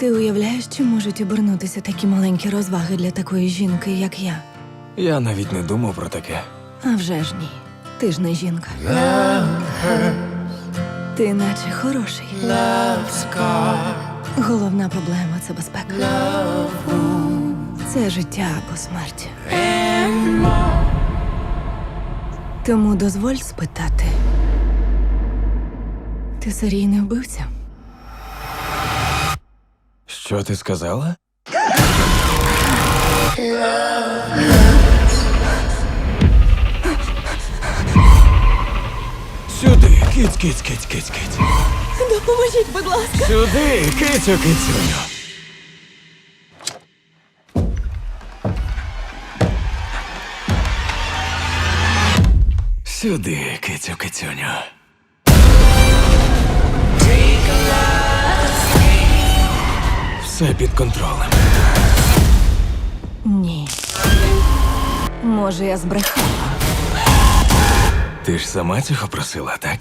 Ти уявляєш, чи можуть обернутися такі маленькі розваги для такої жінки, як я? Я навіть не думав про таке. А вже ж ні. Ти ж не жінка. Ти наче хороший. Головна проблема це безпека. Це життя або смерть. Тому дозволь спитати. Ти серійний вбивця? Що ти сказала? Сюди, киць, киць, киць, киць, киць. Допоможіть, будь ласка. Сюди, кицю, кицюню. Сюди, кицю, кицюню. Все під контролем. Ні. Може, я збрехала. Ти ж сама цього просила, так?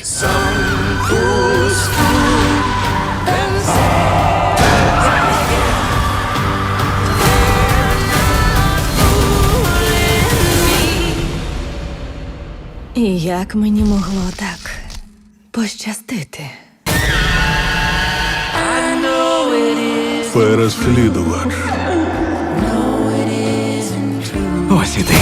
І як мені могло так пощастити? Переслідувач. Ось і ти.